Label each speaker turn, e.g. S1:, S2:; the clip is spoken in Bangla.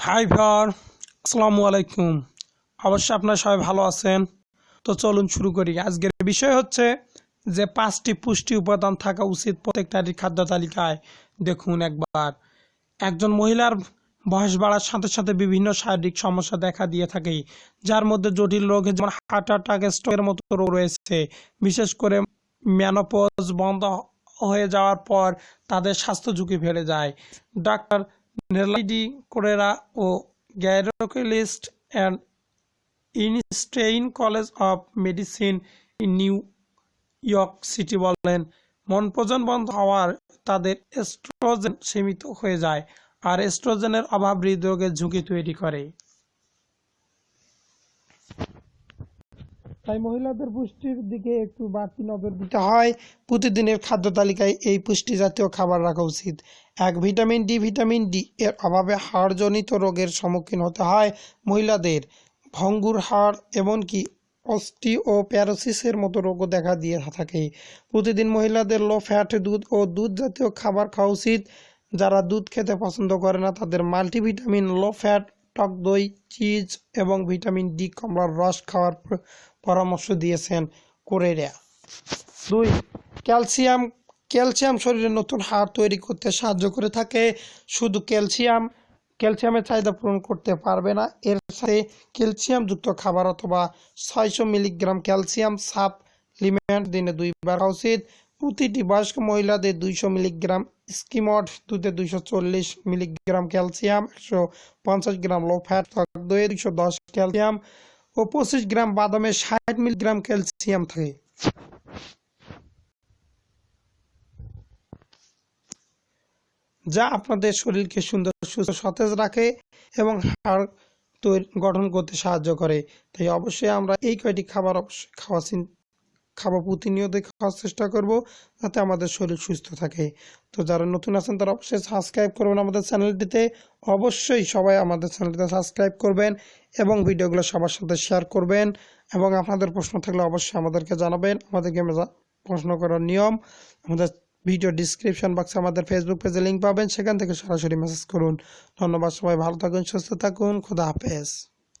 S1: হাই ভার আসসালামু আলাইকুম। অবশ্যই আপনারা সবাই ভালো আছেন। তো চলুন শুরু করি। আজকের বিষয় হচ্ছে যে পাঁচটি পুষ্টি উপাদান থাকা উচিত প্রত্যেকটারই খাদ্য তালিকায়। দেখুন একবার। একজন মহিলার বয়স বাড়ার সাথে সাথে বিভিন্ন শারীরিক সমস্যা দেখা দিয়ে থাকে, যার মধ্যে জটিল রোগ যেমন হার্ট অ্যাটাক স্ট্রোকের মতো রোগ রয়েছে। বিশেষ করে ম্যানোপজ বন্ধ হয়ে যাওয়ার পর তাদের স্বাস্থ্য ঝুঁকি বেড়ে যায়। ডাক্তার নেলাইডি, কোরেরা ও গ্যারোকেলিস্ট and Einstein College of Medicine New York City বলেন মনপোজন বন্ধ হওয়ার তাদের এস্ট্রোজেন সীমিত হয়ে যায় আর এস্ট্রোজেনের অভাব হৃদরোগের ঝুঁকি তৈরি করে। তাই মহিলাদের পুষ্টির দিকে একটু বাড়তি নজর দিতে হয় প্রতিদিনের খাদ্য তালিকায় এই পুষ্টি জাতীয় খাবার রাখা উচিত। এক ভিটামিন ডি ভিটামিন ডি এর অভাবে হাড়জনিত রোগের সম্মুখীন হতে হয় মহিলাদের। ভঙ্গুর হাড় এমনকি অস্টি ও প্যারোসিসের মতো রোগও দেখা দিয়ে থাকে। প্রতিদিন মহিলাদের লো ফ্যাট দুধ ও দুধ জাতীয় খাবার খাওয়া উচিত। যারা দুধ খেতে পছন্দ করে না, তাদের মাল্টিভিটামিন, লো ফ্যাট টক দই, চিজ এবং ভিটামিন ডি কমলার রস খাওয়ার পরামর্শ দিয়েছেন কোরেরা দুই, ক্যালসিয়াম ক্যালসিয়াম শরীরে নতুন হাড় তৈরি করতে সাহায্য করে থাকে। শুধু ক্যালসিয়াম, ক্যালসিয়ামের চাহিদা পূরণ করতে পারবে না। এর সাথে ক্যালসিয়াম যুক্ত খাবার অথবা ছয়শো মিলিগ্রাম ক্যালসিয়াম সাপ্লিমেন্ট দিনে দুইবার উচিত। প্রতিটি বয়স্ক মহিলাদের দুইশো মিলিগ্রাম স্কিমড, দুধে দুইশো চল্লিশ মিলিগ্রাম ক্যালসিয়াম, একশো পঞ্চাশ গ্রাম লো ফ্যাট দইয়ে দুইশো দশ ক্যালসিয়াম ও পঁচিশ গ্রাম বাদামে ষাট মিলিগ্রাম ক্যালসিয়াম থাকে। যা আপনাদের শরীরকে সুন্দর, সুস্থ, সতেজ রাখে এবং হাড় তৈরি, গঠন করতে সাহায্য করে। তাই অবশ্যই আমরা এই কয়টি খাবার অবশ্যই খাওয়া চিন- খাব প্রতিনিয়ত খাওয়ার চেষ্টা করব যাতে আমাদের শরীর সুস্থ থাকে। তো যারা নতুন আছেন, তারা অবশ্যই সাবস্ক্রাইব করবেন আমাদের চ্যানেলটিতে অবশ্যই সবাই আমাদের চ্যানেলটিতে সাবস্ক্রাইব করবেন এবং ভিডিওগুলো সবার সাথে শেয়ার করবেন এবং আপনাদের প্রশ্ন থাকলে অবশ্যই আমাদেরকে জানাবেন। আমাদেরকে প্রশ্ন করার নিয়ম, আমাদের ভিডিও ডিসক্রিপশন বক্সে আমাদের ফেসবুক পেজে লিঙ্ক পাবেন। সেখান থেকে সরাসরি মেসেজ করুন। ধন্যবাদ সবাই, ভালো থাকুন, সুস্থ থাকুন, খুদা হাফেজ।